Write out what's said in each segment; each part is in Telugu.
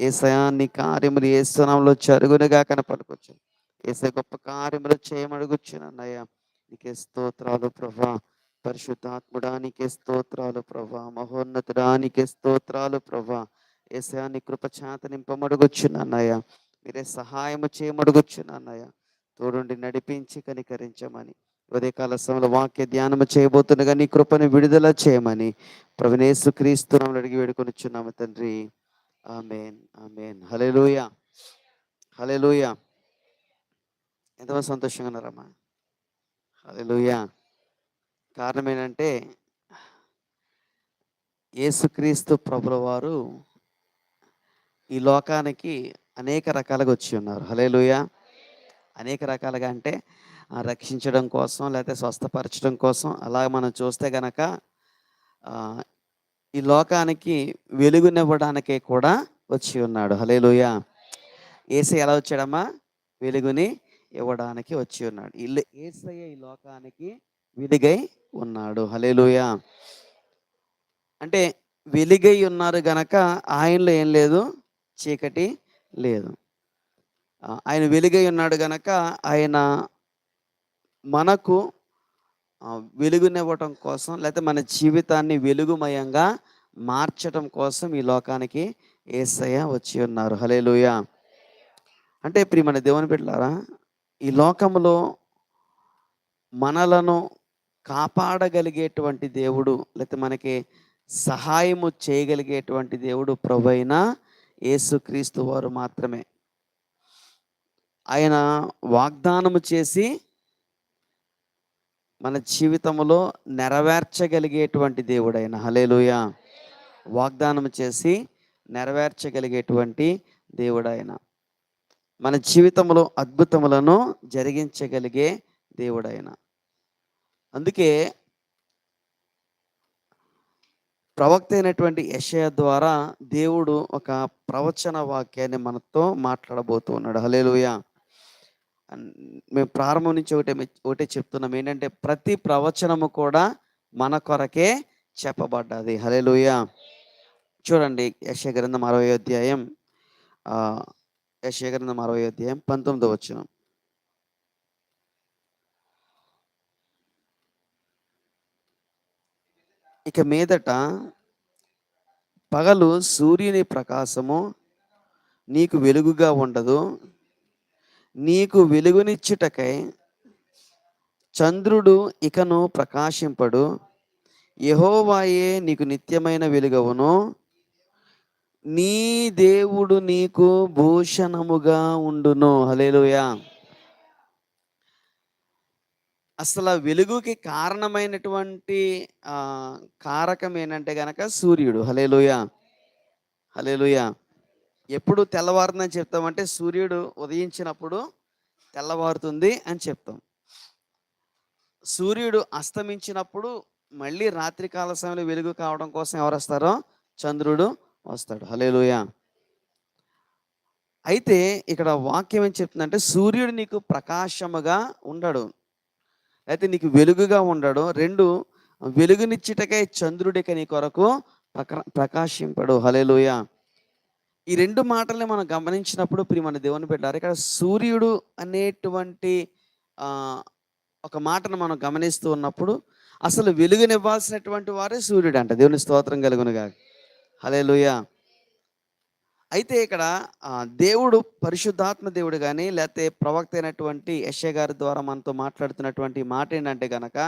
ఏసయా నీ కార్యములు ఏ స్థానంలో జరుగునుగా కనపడుకోవచ్చు ఏసై గొప్ప కార్యములు చేయమడుగుచ్చునన్నయ్యా నీకే స్తోత్రాలు ప్రభా. పరిశుద్ధాత్ముడా నీకే స్తోత్రాలు ప్రభా. మహోన్నతుడా నీకే స్తోత్రాలు ప్రభా. ఏసయా నీ కృప మీరే సహాయము చేయమడుగుచ్చునన్నయ్యా తోడుండి నడిపించి కనికరించమని. ఉదయకాల సమయంలో వాక్య ధ్యానము చేయబోతుండగా నీ కృపను విడుదల చేయమని. ప్రవణేశు క్రీస్తునామని అడిగి వేడుకొనిచ్చున్నాము తండ్రి. Amen amen. హలే లూయ ఎంతమంది సంతోషంగా ఉన్నారమ్మా? హలెలూయ కారణం ఏంటంటే యేసుక్రీస్తు ప్రభుల వారు ఈ లోకానికి అనేక రకాలుగా వచ్చి ఉన్నారు. హలేలుయ అనేక రకాలుగా అంటే రక్షించడం కోసం లేకపోతే స్వస్థపరచడం కోసం అలా మనం చూస్తే గనక ఈ లోకానికి వెలుగునివ్వడానికే కూడా వచ్చి ఉన్నాడు. హలేలుయ ఏసై ఎలా వచ్చాడమ్మా? వెలుగుని ఇవ్వడానికి వచ్చి ఉన్నాడు. ఇల్లు ఏసయ్య ఈ లోకానికి వెలుగై ఉన్నాడు. హలేలుయ అంటే వెలుగై ఉన్నారు గనక ఆయనలో ఏం లేదు? చీకటి లేదు. ఆయన వెలుగై ఉన్నాడు గనక ఆయన మనకు వెలుగునివ్వటం కోసం లేకపోతే మన జీవితాన్ని వెలుగుమయంగా మార్చటం కోసం ఈ లోకానికి ఏసయ్య వచ్చి ఉన్నారు. హలేలుయ అంటే ఇప్పుడు మన దేవుని పెట్టారా ఈ లోకంలో మనలను కాపాడగలిగేటువంటి దేవుడు లేకపోతే మనకి సహాయము చేయగలిగేటువంటి దేవుడు ప్రభు అయిన యేసుక్రీస్తు వారు మాత్రమే. ఆయన వాగ్దానము చేసి మన జీవితంలో నెరవేర్చగలిగేటువంటి దేవుడైన హలేలుయ వాగ్దానం చేసి నెరవేర్చగలిగేటువంటి దేవుడైన మన జీవితంలో అద్భుతములను జరిగించగలిగే దేవుడైన. అందుకే ప్రవక్త అయినటువంటి యషయ ద్వారా దేవుడు ఒక ప్రవచన వాక్యాన్ని మనతో మాట్లాడబోతూ ఉన్నాడు హలేలుయా మేము ప్రారంభం నుంచి ఒకటే ఒకటే చెప్తున్నాం. ఏంటంటే ప్రతి ప్రవచనము కూడా మన కొరకే చెప్పబడ్డది. హలేలుయ చూడండి యశగ్రంథం అరవై అధ్యాయం యశగ్రంథం అరవై అధ్యాయం పంతొమ్మిదో వచ్చిన ఇక మీదట పగలు సూర్యుని ప్రకాశము నీకు వెలుగుగా ఉండదు. నీకు వెలుగునిచ్చుటకై చంద్రుడు ఇకను ప్రకాశింపడు. యహోవాయే నీకు నిత్యమైన వెలుగవును. నీ దేవుడు నీకు భూషణముగా ఉండును. హలేలుయా అసలు వెలుగుకి కారణమైనటువంటి కారకం ఏంటంటే గనక సూర్యుడు. హలేలుయా హలేలుయా ఎప్పుడు తెల్లవారుతుందని చెప్తామంటే సూర్యుడు ఉదయించినప్పుడు తెల్లవారుతుంది అని చెప్తాం. సూర్యుడు అస్తమించినప్పుడు మళ్ళీ రాత్రికాల సమయంలో వెలుగు కావడం కోసం ఎవరు వస్తారో చంద్రుడు వస్తాడు. హలేలుయ అయితే ఇక్కడ వాక్యం ఏం చెప్తుందంటే సూర్యుడు నీకు ప్రకాశముగా ఉండడు. అయితే నీకు వెలుగుగా ఉండడు. రెండు వెలుగునిచ్చిటకై చంద్రుడికి నీ కొరకు ప్రక ప్రకాశింపడు. హలేలుయ ఈ రెండు మాటల్ని మనం గమనించినప్పుడు ప్రియ మన దేవుని పెట్టారు ఇక్కడ సూర్యుడు అనేటువంటి ఒక మాటను మనం గమనిస్తూ ఉన్నప్పుడు అసలు వెలుగునివ్వాల్సినటువంటి వారే సూర్యుడు అంట దేవుని స్తోత్రం కలుగునుగా హలేలుయ అయితే ఇక్కడ దేవుడు పరిశుద్ధాత్మ దేవుడు కానీ లేకపోతే ప్రవక్త అయినటువంటి యశ్య గారి ద్వారా మనతో మాట్లాడుతున్నటువంటి మాట ఏంటంటే గనక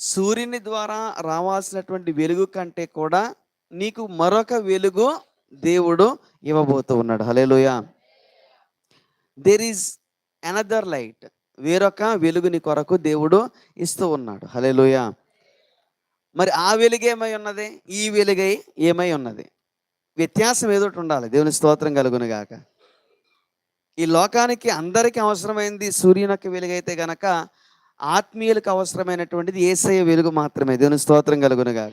సూర్యుని ద్వారా రావాల్సినటువంటి వెలుగు కంటే కూడా నీకు మరొక వెలుగు దేవుడు ఇవ్వబోతూ ఉన్నాడు. Hallelujah there is another light వేరొక వెలుగుని కొరకు దేవుడు ఇస్తూ ఉన్నాడు. హలేలుయ మరి ఆ వెలుగు ఏమై ఉన్నది? ఈ వెలుగై ఏమై ఉన్నది? వ్యత్యాసం ఏదోటి ఉండాలి. దేవుని స్తోత్రం కలుగును గాక. ఈ లోకానికి అందరికీ అవసరమైంది సూర్యునకి వెలుగైతే గనక ఆత్మీయులకు అవసరమైనటువంటిది ఏసయ్య వెలుగు మాత్రమే. దేవుని స్తోత్రం కలుగును గాక.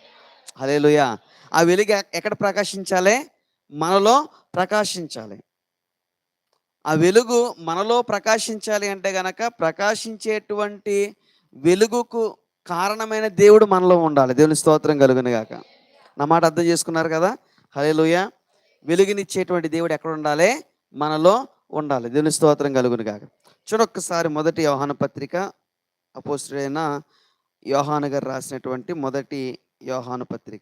హలేలుయ ఆ వెలుగు ఎక్కడ ప్రకాశించాలి? మనలో ప్రకాశించాలి. ఆ వెలుగు మనలో ప్రకాశించాలి అంటే గనక ప్రకాశించేటువంటి వెలుగుకు కారణమైన దేవుడు మనలో ఉండాలి. దేవుని స్తోత్రం కలుగును గాక. నా మాట అర్థం చేసుకున్నారు కదా? హలేలుయ వెలుగునిచ్చేటువంటి దేవుడు ఎక్కడ ఉండాలి? మనలో ఉండాలి. దేవుని స్తోత్రం కలుగును కాక చూడొక్కసారి మొదటి యోహాన పత్రిక అపోస్టుడైన యోహాను గారు రాసినటువంటి మొదటి యోహాను పత్రిక.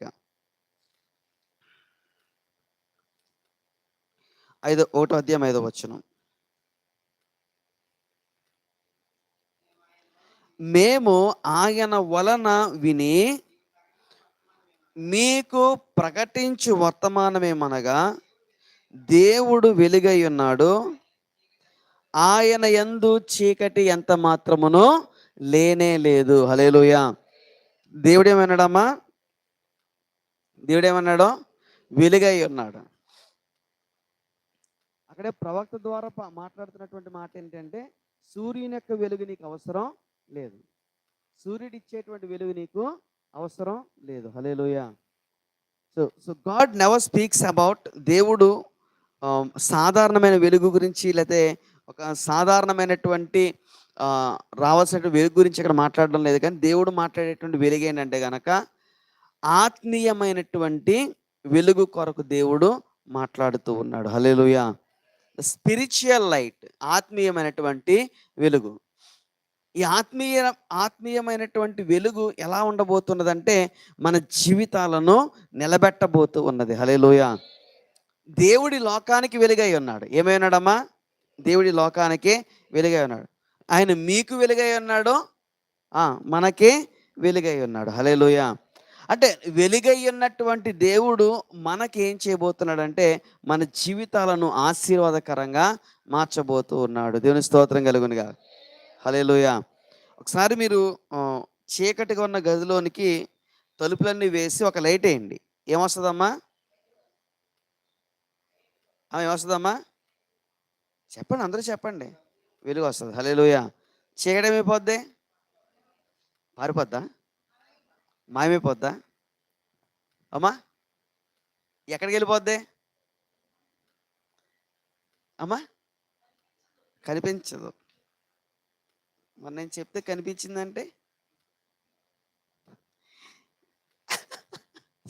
ఐదో ఒకటో అధ్యాయం ఐదో వచనం. మేము ఆయన వలన విని మీకు ప్రకటించు వర్తమానమేమనగా దేవుడు వెలుగై ఉన్నాడు. ఆయన ఎందు చీకటి ఎంత మాత్రమునో లేనే లేదు. హలేలుయ దేవుడేమన్నాడమ్మా? దేవుడేమన్నాడు? వెలుగై ఉన్నాడు. అక్కడే ప్రవక్త ద్వారా మాట్లాడుతున్నటువంటి మాట ఏంటంటే సూర్యుని యొక్క వెలుగు నీకు అవసరం లేదు. సూర్యుడు ఇచ్చేటువంటి వెలుగు నీకు అవసరం లేదు. Hallelujah so so God never speaks about దేవుడు సాధారణమైన వెలుగు గురించి లేకపోతే ఒక సాధారణమైనటువంటి రావాల్సిన వెలుగు గురించి ఇక్కడ మాట్లాడడం లేదు. కానీ దేవుడు మాట్లాడేటువంటి వెలుగు ఏంటంటే కనుక ఆత్మీయమైనటువంటి వెలుగు కొరకు దేవుడు మాట్లాడుతూ ఉన్నాడు. హలేలుయ స్పిరిచువల్ లైట్ ఆత్మీయమైనటువంటి వెలుగు. ఈ ఆత్మీయ ఆత్మీయమైనటువంటి వెలుగు ఎలా ఉండబోతున్నదంటే మన జీవితాలను నిలబెట్టబోతూ ఉన్నది. హలేలోయ దేవుడి లోకానికి వెలుగై ఉన్నాడు. ఏమై ఉన్నాడమ్మా దేవుడి లోకానికి వెలుగై ఉన్నాడు. ఆయన మీకు వెలుగై ఉన్నాడు? మనకే వెలుగై ఉన్నాడు. హలేలోయ అంటే వెలుగై ఉన్నటువంటి దేవుడు మనకి ఏం చేయబోతున్నాడంటే మన జీవితాలను ఆశీర్వాదకరంగా మార్చబోతూ ఉన్నాడు. దేవుని స్తోత్రం కలుగునిగా. హలేలుయ ఒకసారి మీరు చీకటిగా ఉన్న గదిలోనికి తలుపులన్నీ వేసి ఒక లైట్ వేయండి. ఏమొస్తుందమ్మా? ఏమొస్తుందమ్మా? చెప్పండి అందరూ చెప్పండి. వెలుగు వస్తుంది. హలేలుయ చీకటి ఏమైపోద్ది? పారిపోద్దా? మాయమైపోద్దా? అమ్మా ఎక్కడికి వెళ్ళిపోద్ది అమ్మా కనిపించదు. మరి నేను చెప్తే కనిపించిందంటే?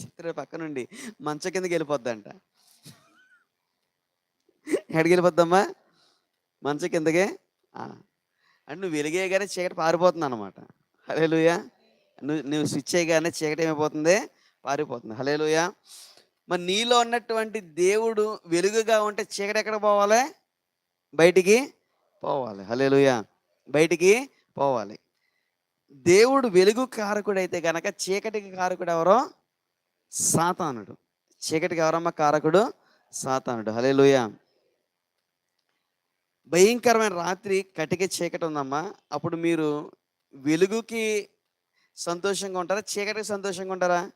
చిత్ర పక్క నుండి మంచం కిందకి వెళ్ళిపోద్దంట. ఎక్కడికి వెళ్ళిపోద్దమ్మా మంచం కిందకే? అండ్ నువ్వు వెలిగే వెలిగేయగానే చీకటి పారిపోతుంది అనమాట హలేలుయ నువ్వు నువ్వు స్విచ్ చేయగానే చీకటి ఏమైపోతుంది? పారిపోతుంది. హలేలుయ మరి నీలో ఉన్నటువంటి దేవుడు వెలుగుగా ఉంటే చీకటి ఎక్కడ పోవాలి? బయటికి పోవాలి. హలేలుయ బయటికి పోవాలి. దేవుడు వెలుగు కారకుడైతే గనక చీకటికి కారకుడు ఎవరో? సాతానుడు. చీకటికి ఎవరమ్మా? కారకుడు సాతానుడు. హలేలుయ భయంకరమైన రాత్రి కటిక చీకటి ఉందమ్మా. అప్పుడు మీరు వెలుగుకి సంతోషంగా ఉంటారా? చీకటికి సంతోషంగా ఉంటారా?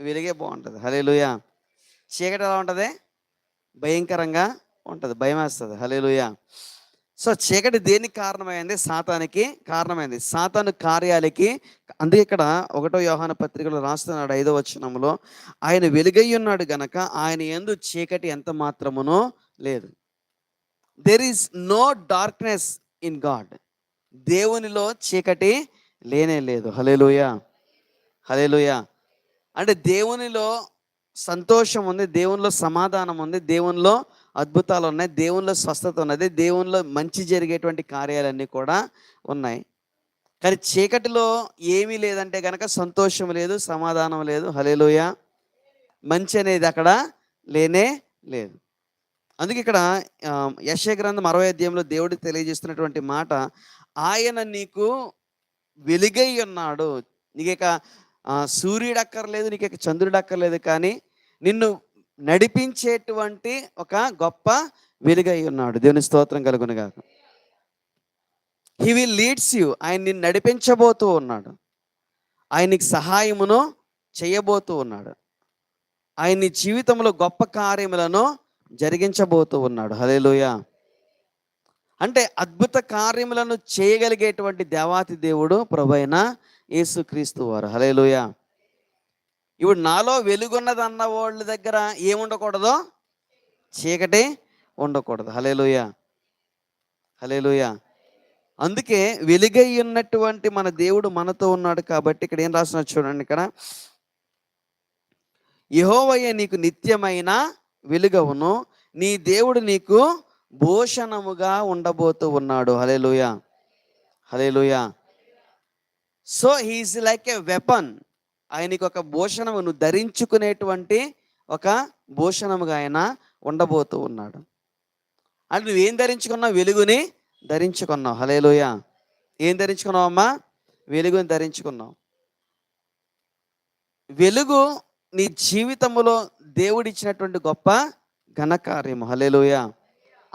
వెలుగే బాగుంటుంది. హలే లూయ చీకటి ఎలా ఉంటుంది? భయంకరంగా ఉంటుంది. భయం వేస్తుంది. హలే లూయ సో చీకటి దేనికి కారణమైంది? సాతానికి కారణమైంది. సాతాను కార్యాలకి అందుకే ఇక్కడ ఒకటో యోహాన పత్రికలో రాస్తున్నాడు ఐదో వచనంలో ఆయన వెలుగై ఉన్నాడు గనక ఆయన ఎందు చీకటి ఎంత మాత్రమునో లేదు. There is no darkness in God దేవునిలో చీకటి లేనే లేదు. హలేలుయ హలేలుయ అంటే దేవునిలో సంతోషం ఉంది దేవునిలో సమాధానం ఉంది దేవునిలో అద్భుతాలు ఉన్నాయి దేవునిలో స్వస్థత ఉన్నది దేవునిలో మంచి జరిగేటువంటి కార్యాలన్నీ కూడా ఉన్నాయి. కానీ చీకటిలో ఏమీ లేదంటే కనుక సంతోషం లేదు సమాధానం లేదు హలేలుయ మంచి అనేది అక్కడ లేనే లేదు. అందుకే ఇక్కడ యశ గ్రంథం అరవై అధ్యాయంలో దేవుడు తెలియజేస్తున్నటువంటి మాట ఆయన నీకు వెలుగై ఉన్నాడు. నీకు సూర్యుడు అక్కర్లేదు నీకు చంద్రుడు అక్కర్లేదు కానీ నిన్ను నడిపించేటువంటి ఒక గొప్ప వెలుగై ఉన్నాడు. దేవుని స్తోత్రం కలుగునుగా హీ విల్ లీడ్స్ యూ ఆయన నిన్ను నడిపించబోతూ ఉన్నాడు. ఆయనకి సహాయమును చేయబోతూ ఉన్నాడు. ఆయన జీవితంలో గొప్ప కార్యములను జరిగించబోతూ ఉన్నాడు. హలేలుయ అంటే అద్భుత కార్యములను చేయగలిగేటువంటి దేవాతి దేవుడు ప్రభైన యేసుక్రీస్తు వారు. హలేలుయ ఇప్పుడు నాలో వెలుగున్నదన్న వాళ్ళ దగ్గర ఏముండకూడదు? చీకటి ఉండకూడదు. హలేలుయ హలేలుయ అందుకే వెలుగై ఉన్నటువంటి మన దేవుడు మనతో ఉన్నాడు కాబట్టి ఇక్కడ ఏం రాసిన చూడండి ఇక్కడ. యహోవయ్య నీకు నిత్యమైన వెలుగవును. నీ దేవుడు నీకు భూషణముగా ఉండబోతూ ఉన్నాడు. Hallelujah hallelujah so he is like a weapon ఆయనకి ఒక భూషణము నువ్వు ధరించుకునేటువంటి ఒక భూషణముగా ఆయన ఉండబోతూ ఉన్నాడు. అంటే నువ్వేం ధరించుకున్నావు? వెలుగుని ధరించుకున్నావు. హలేలుయ ఏం ధరించుకున్నావు అమ్మా? వెలుగుని ధరించుకున్నావు. వెలుగు నీ జీవితంలో దేవుడిచ్చినటువంటి గొప్ప ఘనకార్యము. హలేలుయ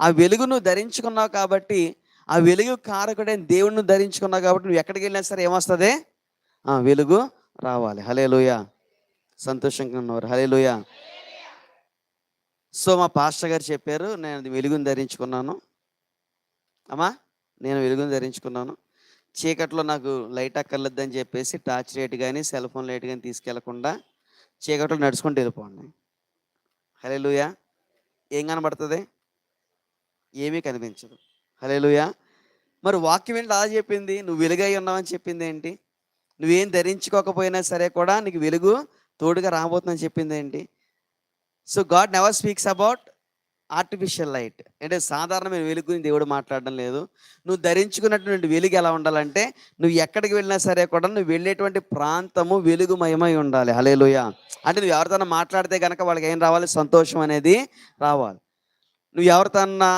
ఆ వెలుగు నువ్వు ధరించుకున్నావు కాబట్టి ఆ వెలుగు కారకుడైన దేవుడిని ధరించుకున్నావు కాబట్టి నువ్వు ఎక్కడికి వెళ్ళినా సరే ఏమొస్తుంది? ఆ వెలుగు రావాలి. హలే లూయ సంతోషంగా ఉన్నవారు. హలే లూయ సో మా పాస్టర్ గారు చెప్పారు నేను వెలుగుని ధరించుకున్నాను. అమ్మా నేను వెలుగుని ధరించుకున్నాను. చీకట్లో నాకు లైట్ అక్కర్లేదని చెప్పేసి టార్చ్ లైట్ కానీ సెల్ ఫోన్ లైట్ కానీ తీసుకెళ్ళకుండా చీకట్లో నడుచుకుంటూ వెళ్ళిపోండి. హలే లూయా ఏం కనబడుతుంది? ఏమీ కనిపించదు. హలేలుయా మరి వాక్యం ఏంటి? అలా చెప్పింది నువ్వు వెలుగై ఉన్నావని చెప్పింది ఏంటి? నువ్వేం ధరించుకోకపోయినా సరే కూడా నీకు వెలుగు తోడుగా రాబోతుందని చెప్పింది ఏంటి? So God never speaks about artificial light. అంటే సాధారణమైన వెలుగు గురించి దేవుడు మాట్లాడడం లేదు. నువ్వు ధరించుకున్నటువంటి వెలుగు ఎలా ఉండాలంటే నువ్వు ఎక్కడికి వెళ్ళినా సరే కూడా నువ్వు వెళ్ళేటువంటి ప్రాంతము వెలుగుమయమై ఉండాలి. హలేలుయ అంటే నువ్వు ఎవరితోనో మాట్లాడితే కనుక వాళ్ళకి ఏం రావాలి? సంతోషం అనేది రావాలి. నువ్వు ఎవరితోన్నా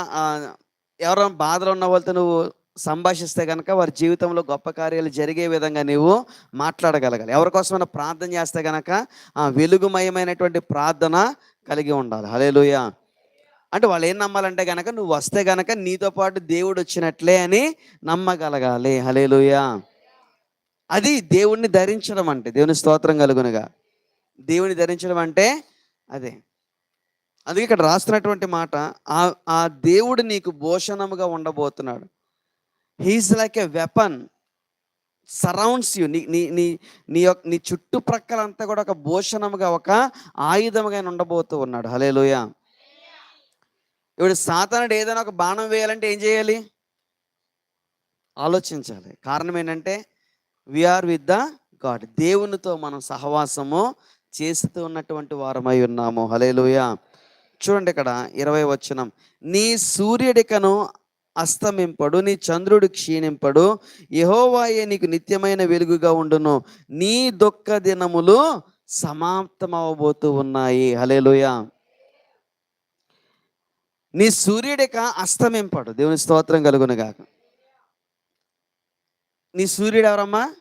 ఎవరైనా బాధలో ఉన్న వాళ్ళతో నువ్వు సంభాషిస్తే కనుక వారి జీవితంలో గొప్ప కార్యాలు జరిగే విధంగా నీవు మాట్లాడగలగాలి. ఎవరికోసమైనా ప్రార్థన చేస్తే కనుక ఆ వెలుగుమయమైనటువంటి ప్రార్థన కలిగి ఉండాలి. హలేలుయ అంటే వాళ్ళు ఏం నమ్మాలంటే కనుక నువ్వు వస్తే కనుక నీతో పాటు దేవుడు వచ్చినట్లే అని నమ్మగలగాలి. హలేలుయ అది దేవుణ్ణి ధరించడం అంటే దేవుని స్తోత్రం కలుగునుగా. దేవుని ధరించడం అంటే అదే. అందుకే ఇక్కడ రాస్తున్నటువంటి మాట ఆ ఆ దేవుడు నీకు భోషణముగా ఉండబోతున్నాడు. He is like a weapon surrounds you నీ నీ నీ నీ యొక్క నీ చుట్టుప్రక్కలంతా కూడా ఒక భూషణముగా ఒక ఆయుధముగా ఉండబోతూ ఉన్నాడు. హలేలుయ ఇప్పుడు సాతానుడు ఏదైనా ఒక బాణం వేయాలంటే ఏం చేయాలి? ఆలోచించాలి. కారణం ఏంటంటే వీఆర్ విత్ ద గాడ్ దేవునితో మనం సహవాసము చేస్తూ ఉన్నటువంటి వారమై ఉన్నాము. హలేలుయ చూడండి ఇక్కడ ఇరవై వచనం. నీ సూర్యుడికను అస్తమింపడు నీ చంద్రుడు క్షీణింపడు యహోవాయే నీకు నిత్యమైన వెలుగుగా ఉండును. నీ దుఃఖ దినములు సమాప్తమవబోతూ ఉన్నాయి. హలేలుయ నీ సూర్యుడిక అస్తమింపడు. దేవుని స్తోత్రం కలుగును గాక. నీ సూర్యుడు ఎవరమ్మా?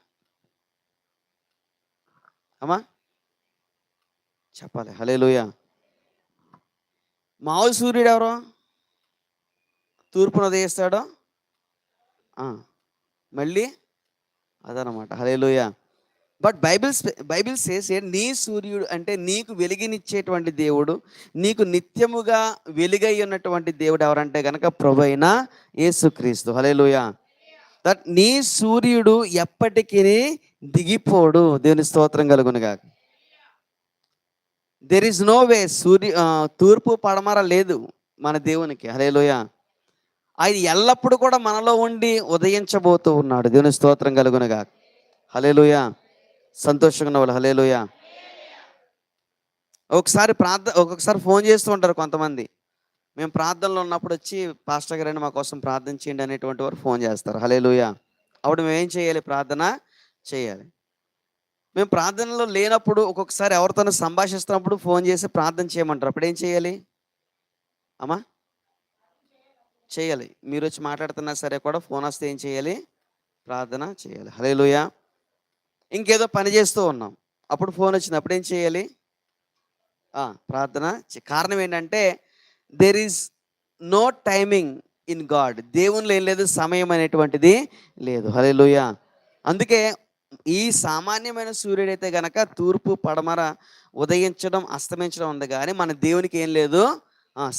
అమ్మా? చెప్పాలి. హలేలుయా మామూలు సూర్యుడు ఎవరు? తూర్పున ఉదయిస్తాడో? మళ్ళీ అదనమాట. Hallelujah but Bible Bible says నీ సూర్యుడు అంటే నీకు వెలిగినిచ్చేటువంటి దేవుడు నీకు నిత్యముగా వెలుగై ఉన్నటువంటి దేవుడు ఎవరంటే కనుక ప్రభు అయిన యేసుక్రీస్తు. హలేలుయ దట్ నీ సూర్యుడు ఎప్పటికీ దిగిపోడు. దేవుని స్తోత్రం కలుగునుగాక దెర్ ఇస్ నో వే సూర్య తూర్పు పడమర లేదు మన దేవునికి. హలేలుయ ఆయన ఎల్లప్పుడూ కూడా మనలో ఉండి ఉదయించబోతూ ఉన్నాడు. దేవుని స్తోత్రం కలుగునగా హలేలుయ సంతోషంగా ఉన్న వాళ్ళు హలేలుయ ఒకసారి ప్రార్థన ఒక్కొక్కసారి ఫోన్ చేస్తూ ఉంటారు కొంతమంది. మేము ప్రార్థనలో ఉన్నప్పుడు వచ్చి పాస్టర్ గారండి మా కోసం ప్రార్థన చేయండి అనేటువంటి వారు ఫోన్ చేస్తారు. హలేలుయ అప్పుడు మేము ఏం చేయాలి? ప్రార్థన చేయాలి. మేము ప్రార్థనలో లేనప్పుడు ఒక్కొక్కసారి ఎవరితోనో సంభాషిస్తున్నప్పుడు ఫోన్ చేసి ప్రార్థన చేయమంటారు. అప్పుడు ఏం చేయాలి? అమ్మా? చేయాలి. మీరు వచ్చి మాట్లాడుతున్నా సరే కూడా ఫోన్ వస్తే ఏం చేయాలి? ప్రార్థన చేయాలి. హలే లూయ ఇంకేదో పని చేస్తూ ఉన్నాం. అప్పుడు ఫోన్ వచ్చింది. అప్పుడు ఏం చేయాలి? ప్రార్థన కారణం ఏంటంటే there is no timing in God దేవునిలో ఏం లేదు సమయం అనేటువంటిది లేదు. హలేలుయ అందుకే ఈ సామాన్యమైన సూర్యుడైతే గనక తూర్పు పడమర ఉదయించడం అస్తమించడం ఉంది కానీ మన దేవునికి ఏం లేదు.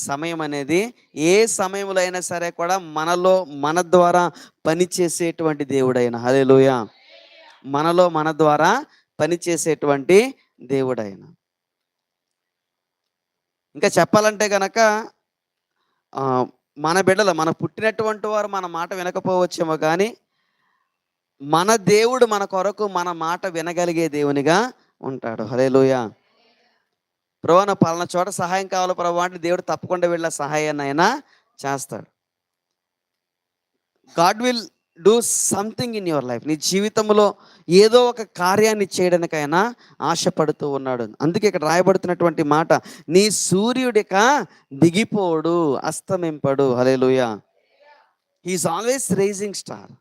సమయం అనేది ఏ సమయంలో అయినా సరే కూడా మనలో మన ద్వారా పనిచేసేటువంటి దేవుడైన. హలేలుయ మనలో మన ద్వారా పనిచేసేటువంటి దేవుడైన. ఇంకా చెప్పాలంటే గనక మన బిడ్డలు మన పుట్టినటువంటి వారు మన మాట వినకపోవచ్చేమో కానీ మన దేవుడు మన కొరకు మన మాట వినగలిగే దేవునిగా ఉంటాడు. హలేలుయ లూయ నా పలానా చోట సహాయం కావాలి ప్రభు అంటే దేవుడు తప్పకుండా వెళ్ళే సహాయాన్ని ఆయన చేస్తాడు. God will do something in your life. నీ జీవితంలో ఏదో ఒక కార్యాన్ని చేయడానికైనా ఆశపడుతూ ఉన్నాడు. అందుకే ఇక్కడ రాయబడుతున్నటువంటి మాట నీ సూర్యుడిక దిగిపోడు అస్తమింపడు. Hallelujah he is always rising star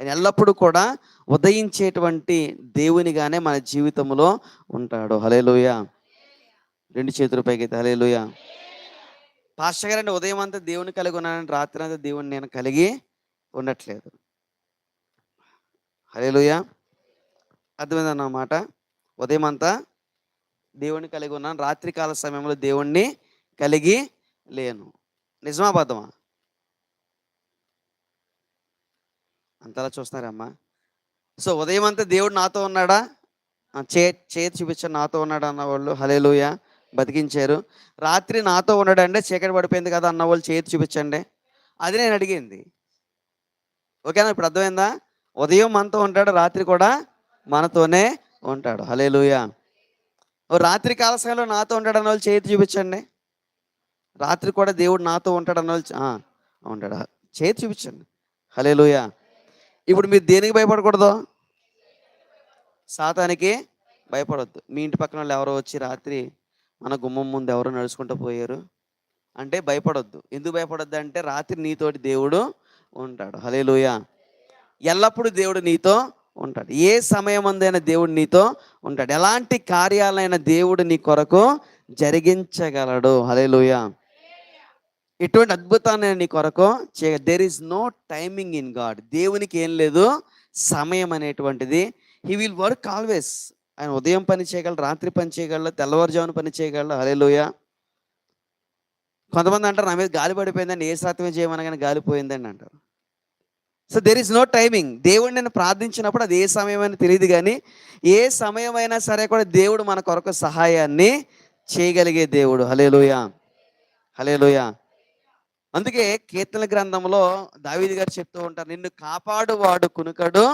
ఆయన ఎల్లప్పుడూ కూడా ఉదయించేటువంటి దేవునిగానే మన జీవితంలో ఉంటాడు. హలేలోయ రెండు చేతుల పైకి అయితే హలేలుయ పాస్టర్ గారండి ఉదయం అంతా దేవుని కలిగి ఉన్నానని రాత్రి అంతా దేవుని నేను కలిగి ఉండట్లేదు. హలేలోయ అర్థమైందన్నమాట ఉదయం అంతా దేవుణ్ణి కలిగి ఉన్నాను రాత్రికాల సమయంలో దేవుణ్ణి కలిగి లేను. నిజమా అంతలా చూస్తున్నారమ్మా. సో ఉదయం అంతా దేవుడు నాతో ఉన్నాడా? చే చేతి చూపించాడు నాతో ఉన్నాడు అన్న వాళ్ళు హలేలుయ బతికించారు. రాత్రి నాతో ఉన్నాడంటే చీకటి పడిపోయింది కదా అన్న వాళ్ళు చేతి చూపించండి. అది నేను అడిగింది. ఓకేనా? ఇప్పుడు అర్థమైందా? ఉదయం మనతో ఉంటాడు రాత్రి కూడా మనతోనే ఉంటాడు. హలేలుయ ఓ రాత్రి కాల సమయంలో నాతో ఉంటాడు అన్న వాళ్ళు చేతి చూపించండి. రాత్రి కూడా దేవుడు నాతో ఉంటాడు అన్న వాళ్ళు ఉంటాడు. చేతి చూపించండి. హలేలుయా ఇప్పుడు మీరు దేనికి భయపడకూడదు? సాతానికి భయపడొద్దు. మీ ఇంటి పక్కన వాళ్ళు ఎవరో వచ్చి రాత్రి మన గుమ్మం ముందు ఎవరో నడుచుకుంటూ పోయారు అంటే భయపడొద్దు. ఎందుకు భయపడొద్దు అంటే రాత్రి నీతోటి దేవుడు ఉంటాడు. హలే లూయ ఎల్లప్పుడూ దేవుడు నీతో ఉంటాడు. ఏ సమయం అందైనా దేవుడు నీతో ఉంటాడు. ఎలాంటి కార్యాలైన దేవుడు నీ కొరకు జరిగించగలడు. హలేలుయ ఎటువంటి అద్భుతాన్ని నీ కొరకు చే there is no timing in God దేవునికి ఏం లేదు సమయం అనేటువంటిది. హీ విల్ వర్క్ ఆల్వేస్ ఆయన ఉదయం పని చేయగలరు రాత్రి పని చేయగలరు తెల్లవారుజామున పని చేయగలరు హలేలోయ కొంతమంది అంటారు నా మీద గాలి పడిపోయిందని ఏ శాతమే చేయమనగానే గాలిపోయిందండి అంటారు. So there is no timing దేవుడు నేను ప్రార్థించినప్పుడు అది ఏ సమయమైనా తెలియదు కానీ ఏ సమయమైనా సరే కూడా దేవుడు మన కొరకు సహాయాన్ని చేయగలిగే దేవుడు. హలేలుయ హలేలుయ అందుకే కీర్తన గ్రంథంలో దావీది గారు చెప్తూ ఉంటారు నిన్ను కాపాడువాడు కునుకడు.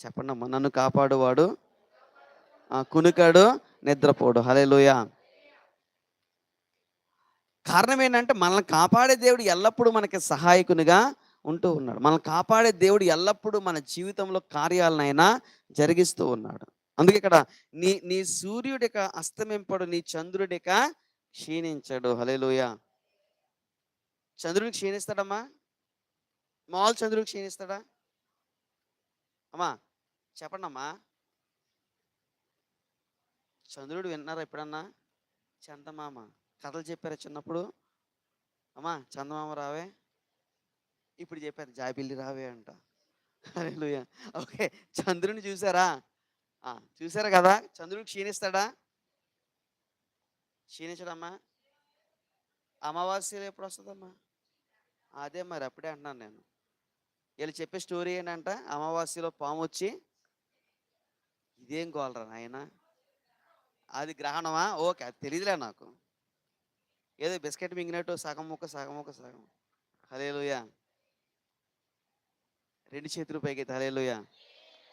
చెప్పండి అమ్మా నన్ను కాపాడువాడు కునుకడు నిద్రపోడు. హలేలుయ కారణం ఏంటంటే మనల్ని కాపాడే దేవుడు ఎల్లప్పుడూ మనకి సహాయకునిగా ఉంటూ ఉన్నాడు. మనల్ని కాపాడే దేవుడు ఎల్లప్పుడూ మన జీవితంలో కార్యాలనైనా జరిగిస్తూ ఉన్నాడు. అందుకే ఇక్కడ నీ నీ సూర్యుడిక అస్తమింపడు నీ చంద్రుడిక క్షీణించడు. హలేలుయ చంద్రుడు క్షీణిస్తాడమ్మా? మామూలు చంద్రుడు క్షీణిస్తాడా? అమ్మా చెప్పండమ్మా. చంద్రుడు విన్నారా ఎప్పుడన్నా? చందమామ. కథలు చెప్పారా చిన్నప్పుడు? అమ్మా చందమామ రావే? ఇప్పుడు చెప్పారు జాబిల్లి రావే అంట. అరే ఓకే చంద్రుని చూసారా? ఆ, చూసారా కదా? చంద్రుడు క్షీణిస్తాడా? క్షీణించడమ్మా? అమావాస్యలు ఎప్పుడు వస్తుందమ్మా? అదే మరి అప్పుడే అంటున్నాను నేను. వీళ్ళు చెప్పే స్టోరీ ఏంటంట అమావాస్యలో పాము వచ్చి ఇదేం గోలరా నాయన? అది గ్రహణమా? ఓకే అది తెలియదులే నాకు. ఏదో బిస్కెట్ మింగినట్టు సగం ముక్క సగం ముక్క సగం. హలేలుయ రెండు చేతులు పైకి హలేలుయ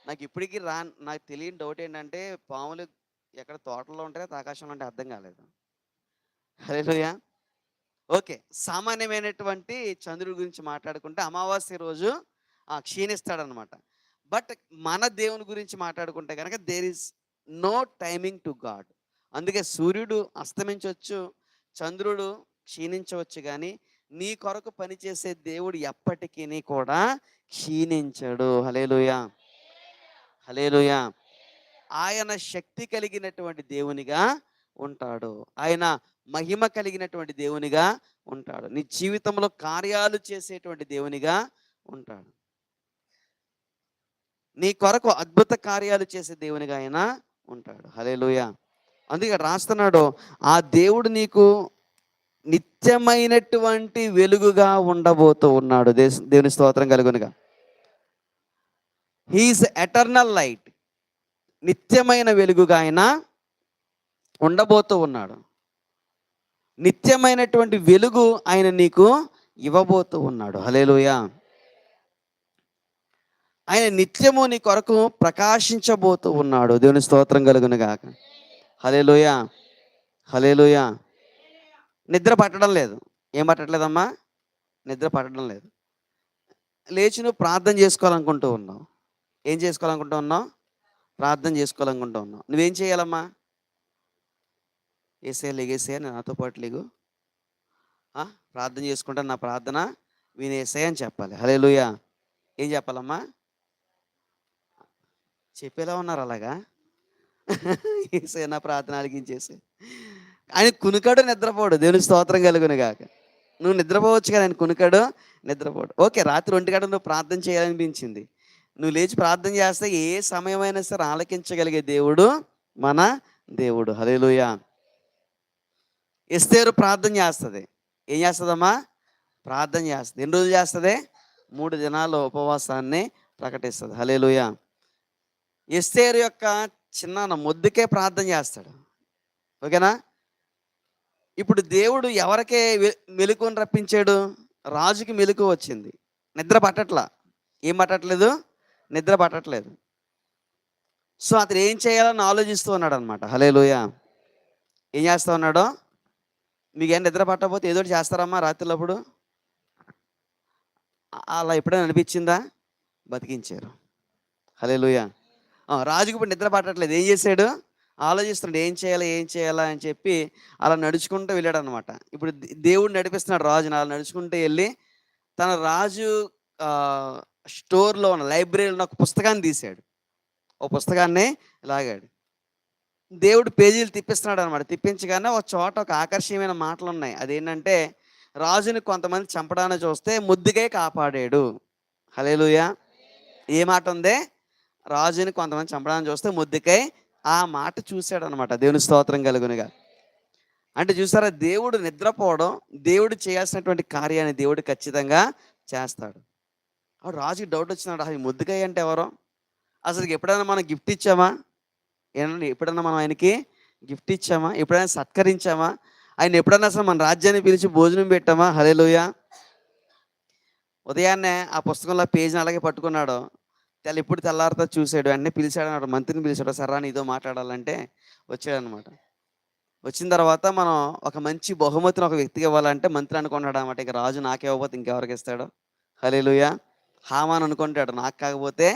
నాకు ఇప్పటికీ రా నాకు తెలియని డౌట్ ఏంటంటే పాములు ఎక్కడ తోటలో ఉంటాయో ఆకాశంలో ఉంటే అర్థం కాలేదు. Hallelujah okay. సామాన్యమైనటువంటి చంద్రుడి గురించి మాట్లాడుకుంటే అమావాస్య రోజు క్షీణిస్తాడనమాట. బట్ మన దేవుని గురించి మాట్లాడుకుంటే కనుక there is no timing to God అందుకే సూర్యుడు అస్తమించవచ్చు చంద్రుడు క్షీణించవచ్చు కానీ నీ కొరకు పనిచేసే దేవుడు ఎప్పటికీ కూడా క్షీణించడు. హలేలుయా హలేలుయా ఆయన శక్తి కలిగినటువంటి దేవునిగా ఉంటాడు. ఆయన మహిమ కలిగినటువంటి దేవునిగా ఉంటాడు. నీ జీవితంలో కార్యాలు చేసేటువంటి దేవునిగా ఉంటాడు. నీ కొరకు అద్భుత కార్యాలు చేసే దేవునిగా ఆయన ఉంటాడు. హలేలుయ అందుకే రాస్తున్నాడు ఆ దేవుడు నీకు నిత్యమైనటువంటి వెలుగుగా ఉండబోతూ ఉన్నాడు. దేశ దేవుని స్తోత్రం కలుగునిగా. హీఈస్ ఎటర్నల్ లైట్ నిత్యమైన వెలుగుగా ఆయన ఉండబోతూ ఉన్నాడు. నిత్యమైనటువంటి వెలుగు ఆయన నీకు ఇవ్వబోతూ ఉన్నాడు. హలేలుయా ఆయన నిత్యము నీ కొరకు ప్రకాశించబోతూ ఉన్నాడు. దేవుని స్తోత్రం కలుగునుగాక హలేలుయ హలేలుయ నిద్ర పట్టడం లేదు. ఏం పట్టట్లేదమ్మా? నిద్ర పట్టడం లేదు. లేచి నువ్వు ప్రార్థన చేసుకోవాలనుకుంటూ ఉన్నావు. ఏం చేసుకోవాలనుకుంటూ ఉన్నావు? ప్రార్థన చేసుకోవాలనుకుంటూ ఉన్నావు. నువ్వేం చేయాలమ్మా? ఏసే లేగేసే నాతో పాటు లేగు. ప్రార్థన చేసుకుంటా నా ప్రార్థన వినేసే అని చెప్పాలి. హలే ఏం చెప్పాలమ్మా? చెప్పేలా ఉన్నారు అలాగా? ఏసే నా ప్రార్థన అలిగించేసి ఆయన కునుకాడు నిద్రపోడు. దేవుని స్తోత్రం కలుగును గాక. నువ్వు నిద్రపోవచ్చు కదా ఆయన కునుకాడు నిద్రపోడు. ఓకే రాత్రి ఒంటి గంట నువ్వు ప్రార్థన చేయాలనిపించింది. నువ్వు లేచి ప్రార్థన చేస్తే ఏ సమయమైనా సరే ఆలకించగలిగే దేవుడు మన దేవుడు. హలేలుయ ఎస్తేరు ప్రార్థన చేస్తుంది. ఏం చేస్తుందమ్మా? ప్రార్థన చేస్తుంది. ఎన్ని రోజులు చేస్తుంది? మూడు దినాల ఉపవాసాన్ని ప్రకటిస్తుంది. హలేలుయ ఎస్తేరు యొక్క చిన్న మొద్దుకే ప్రార్థన చేస్తాడు. ఓకేనా? ఇప్పుడు దేవుడు ఎవరికే మెలుకుని రప్పించాడు? రాజుకి మెలకు వచ్చింది. నిద్ర పట్టట్లా? ఏం పట్టట్లేదు? నిద్ర పట్టట్లేదు. సో అతను ఏం చేయాలని ఆలోచిస్తూ ఉన్నాడు అనమాట హలే ఏం చేస్తూ ఉన్నాడో? మీకు ఏం నిద్ర పట్టకపోతే ఏదో చేస్తారమ్మా రాత్రులప్పుడు? అలా ఎప్పుడైనా అనిపించిందా? బతికించారు. హలే రాజుకి ఇప్పుడు నిద్ర పట్టట్లేదు. ఏం చేశాడు? ఆలోచిస్తున్నాడు ఏం చేయాలి ఏం చేయాలా అని చెప్పి అలా నడుచుకుంటూ వెళ్ళాడు అనమాట ఇప్పుడు దేవుడు నడిపిస్తున్నాడు రాజుని. అలా నడుచుకుంటూ వెళ్ళి తన రాజు స్టోర్లో ఉన్న లైబ్రరీలో ఉన్న ఒక పుస్తకాన్ని తీశాడు. ఒక పుస్తకాన్ని లాగాడు. దేవుడు పేజీలు తిప్పిస్తున్నాడు అనమాట తిప్పించగానే ఒక చోట ఒక ఆకర్షణీయమైన మాటలు ఉన్నాయి అదేంటంటే రాజుని కొంతమంది చంపడానికి చూస్తే ముద్దుగా కాపాడాడు. హలేలుయా ఏ మాట ఉంది? రాజుని కొంతమంది చంపడానికి చూస్తే ముద్దుకై ఆ మాట చూశాడు అనమాట దేవుని స్తోత్రం కలుగునిగా. అంటే చూసారా దేవుడు నిద్రపోవడం దేవుడు చేయాల్సినటువంటి కార్యాన్ని దేవుడు ఖచ్చితంగా చేస్తాడు. రాజుకి డౌట్ వచ్చినాడు అసలు ఈ ముద్దుకాయ అంటే ఎవరో? అసలు ఎప్పుడైనా మనం గిఫ్ట్ ఇచ్చామా? ఏనండి ఎప్పుడన్నా మనం ఆయనకి గిఫ్ట్ ఇచ్చామా? ఎప్పుడైనా సత్కరించామా? ఆయన ఎప్పుడన్నా అసలు మన రాజ్యాన్ని పిలిచి భోజనం పెట్టామా? హలేలుయ ఉదయాన్నే ఆ పుస్తకంలో పేజీని అలాగే పట్టుకున్నాడు. తెల్ల ఎప్పుడు తెల్లారితో చూశాడు అన్నీ పిలిచాడు అన్నాడు మంత్రిని పిలిచాడు సరే నీతో మాట్లాడాలంటే వచ్చాడనమాట వచ్చిన తర్వాత మనం ఒక మంచి బహుమతిని ఒక వ్యక్తికి ఇవ్వాలంటే మంత్రి అనుకున్నాడు అనమాట ఇక రాజు నాకే ఇవ్వకపోతే ఇంకెవరికి ఇస్తాడు? హలేలుయ హామాన్ అనుకుంటాడు నాకు కాకపోతే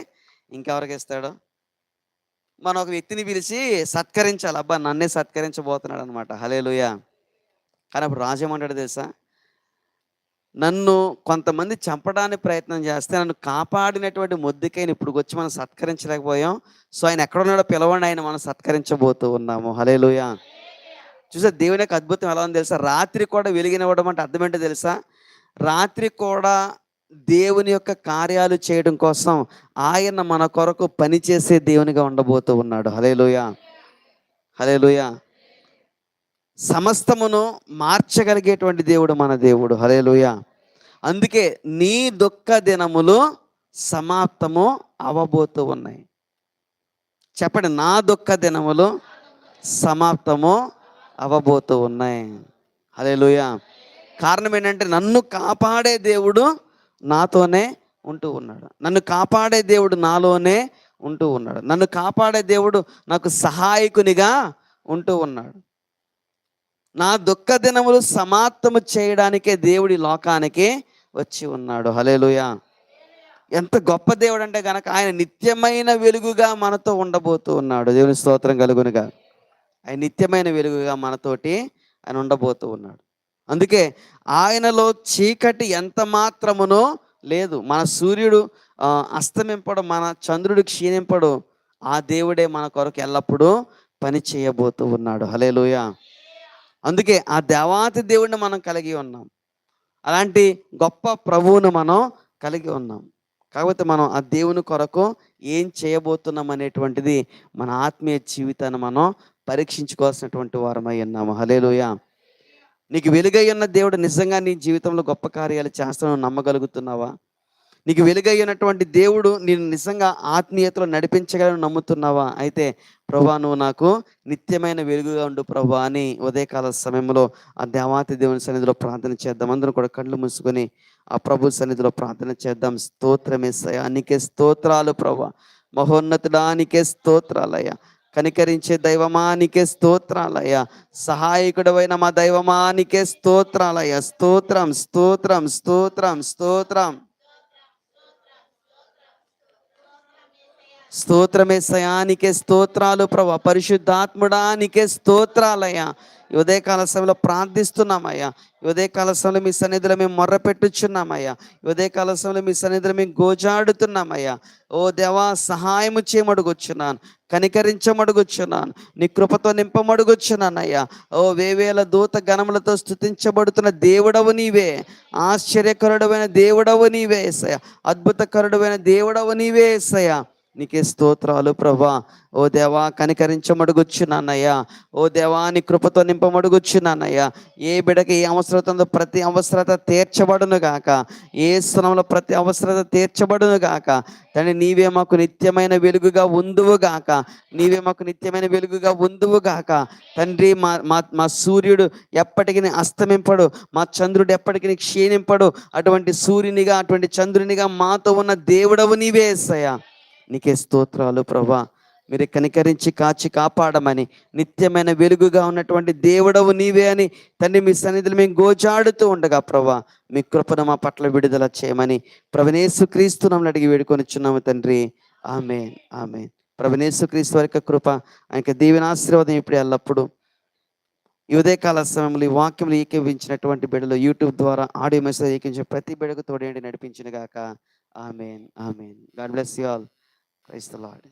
ఇంకెవరికి ఇస్తాడు? మనం ఒక వ్యక్తిని పిలిచి సత్కరించాలి అబ్బా నన్నే సత్కరించబోతున్నాడు అనమాట హలేలుయ కానీ అప్పుడు రాజేమంటాడు తెలుసా? నన్ను కొంతమంది చంపడానికి ప్రయత్నం చేస్తే నన్ను కాపాడినటువంటి మొద్దుకైన ఇప్పుడు వచ్చి మనం సత్కరించలేకపోయాం. సో ఆయన ఎక్కడున్నాడో పిలవండి ఆయన మనం సత్కరించబోతూ ఉన్నాము. హలేలుయ చూసా దేవుని యొక్క అద్భుతం ఎలా ఉంది తెలుసా? రాత్రి కూడా వెలిగినవ్వడం అంటే అర్థం ఏంటో తెలుసా? రాత్రి కూడా దేవుని యొక్క కార్యాలు చేయడం కోసం ఆయన మన కొరకు పనిచేసే దేవునిగా ఉండబోతూ ఉన్నాడు. హలేలుయ హలేలుయ సమస్తమును మార్చగలిగేటువంటి దేవుడు మన దేవుడు. హలేలుయ అందుకే నీ దుఃఖ దినములు సమాప్తము అవబోతూ ఉన్నాయి. చెప్పండి నా దుఃఖ దినములు సమాప్తము అవబోతూ ఉన్నాయి. హలేలుయ కారణం ఏంటంటే నన్ను కాపాడే దేవుడు నాతోనే ఉంటూ ఉన్నాడు. నన్ను కాపాడే దేవుడు నాలోనే ఉంటూ ఉన్నాడు. నన్ను కాపాడే దేవుడు నాకు సహాయకునిగా ఉంటూ ఉన్నాడు. నా దుఃఖ దినములు సమాప్తము చేయడానికే దేవుడి లోకానికి వచ్చి ఉన్నాడు. హలేలుయ ఎంత గొప్ప దేవుడు అంటే గనక ఆయన నిత్యమైన వెలుగుగా మనతో ఉండబోతూ ఉన్నాడు. దేవుని స్తోత్రం కలుగునుగా ఆయన నిత్యమైన వెలుగుగా మనతోటి ఆయన ఉండబోతూ ఉన్నాడు. అందుకే ఆయనలో చీకటి ఎంత మాత్రమునో లేదు. మన సూర్యుడు అస్తమింపడు మన చంద్రుడు క్షీణింపడు. ఆ దేవుడే మన కొరకు ఎల్లప్పుడూ పని చేయబోతూ ఉన్నాడు. హలేలుయ అందుకే ఆ దేవాతి దేవుడిని మనం కలిగి ఉన్నాం. అలాంటి గొప్ప ప్రభువును మనం కలిగి ఉన్నాం. కాకపోతే మనం ఆ దేవుని కొరకు ఏం చేయబోతున్నాం అనేటువంటిది మన ఆత్మీయ జీవితాన్ని మనం పరీక్షించుకోవాల్సినటువంటి వారమై ఉన్నాము. హలేలుయ నీకు వెలుగై ఉన్న దేవుడు నిజంగా నీ జీవితంలో గొప్ప కార్యాలు చేస్తానని నమ్మగలుగుతున్నావా? నీకు వెలుగై ఉన్నటువంటి దేవుడు నేను నిజంగా ఆత్మీయతలో నడిపించగలను నమ్ముతున్నావా? అయితే ప్రభా నువ్వు నాకు నిత్యమైన వెలుగుగా ఉండు ప్రభా అని ఉదయకాల సమయంలో ఆ దేవాతి దేవుని సన్నిధిలో ప్రార్థన చేద్దాం. అందరం కూడా కళ్ళు మూసుకొని ఆ ప్రభు సన్నిధిలో ప్రార్థన చేద్దాం. స్తోత్రమే నీకే స్తోత్రాలు ప్రభా. మహోన్నతుడానికే స్తోత్రాలయ్యా. కనికరించే దైవమానికే స్తోత్రాలయ్యా. సహాయకుడవైన మా దైవమానికే స్తోత్రాలయ్యా. స్తోత్రం స్తోత్రం స్తోత్రం స్తోత్రం. స్తోత్రమే సయానికే స్తోత్రాలు ప్రభా. పరిశుద్ధాత్ముడానికే స్తోత్రాలయ్యా. ఈ ఉదయకాల సమయంలో ప్రార్థిస్తున్నామయ్యా. ఈ ఉదయకాల సమయంలో మీ సన్నిధిలో మేము మొర్ర పెట్టుచున్నామయ్యా ఈ ఉదయకాల సమయంలో మీ సన్నిధిలో మేము గోజాడుతున్నామయ్యా. ఓ దేవా సహాయము చేయమడుగుచున్నాను. కనికరించమడుగుచున్నాను. నీ కృపతో నింపమడుగుచున్నానయ్యా. ఓ వేవేల దూత గణములతో స్థుతించబడుతున్న దేవుడవు నీవే. ఆశ్చర్యకరుడమైన దేవుడవు నీవే ఏసయ్య. అద్భుతకరుడమైన దేవుడవు నీవే ఏసయ్య. నీకే స్తోత్రాలు ప్రభా. ఓ దేవా కనికరించమడుగుచ్చున్నానయ్యా ఓ దేవా నీ కృపతో నింపమడుగుచ్చున్నానయ్యా ఏ బిడకి ఏ అవసరత ఉందో ప్రతి అవసరత తీర్చబడును గాక. ఏ స్థలంలో ప్రతి అవసరత తీర్చబడును గాక. తండ్రి నీవే మాకు నిత్యమైన వెలుగుగా ఉందువు గాక. నీవే మాకు నిత్యమైన వెలుగుగా ఉందువు గాక. తండ్రి మా మా మా సూర్యుడు ఎప్పటికీ అస్తమింపడు. మా చంద్రుడు ఎప్పటికీ క్షీణింపడు. అటువంటి సూర్యునిగా అటువంటి చంద్రునిగా మాతో ఉన్న దేవుడవు నీవే ఏసయ్యా. నీకే స్తోత్రాలు ప్రభా. మీరు కనికరించి కాచి కాపాడమని నిత్యమైన వెలుగుగా ఉన్నటువంటి దేవుడవు నీవే అని తండ్రి మీ సన్నిధిలో మేము గోచాడుతూ ఉండగా ప్రభా మీ కృపను మా పట్ల విడుదల చేయమని ప్రవణేశు క్రీస్తునమ్మని అడిగి అడిగి వేడుకొనిచున్నాము తండ్రి. ఆమె ఆమె ప్రవణేశు క్రీస్తు వారి యొక్క కృప ఆయనకి దీవెన ఆశీర్వాదం ఇప్పుడు ఎల్లప్పుడు. ఈ ఉదయకాల సమయంలో ఈ వాక్యములు ఏకీవించినటువంటి బిడ్డలు యూట్యూబ్ ద్వారా ఆడియో మెసేజ్ ఏకించిన ప్రతి బిడకు తోడేండి నడిపించిన గాక amen amen. God bless you all. క్రైస్త lord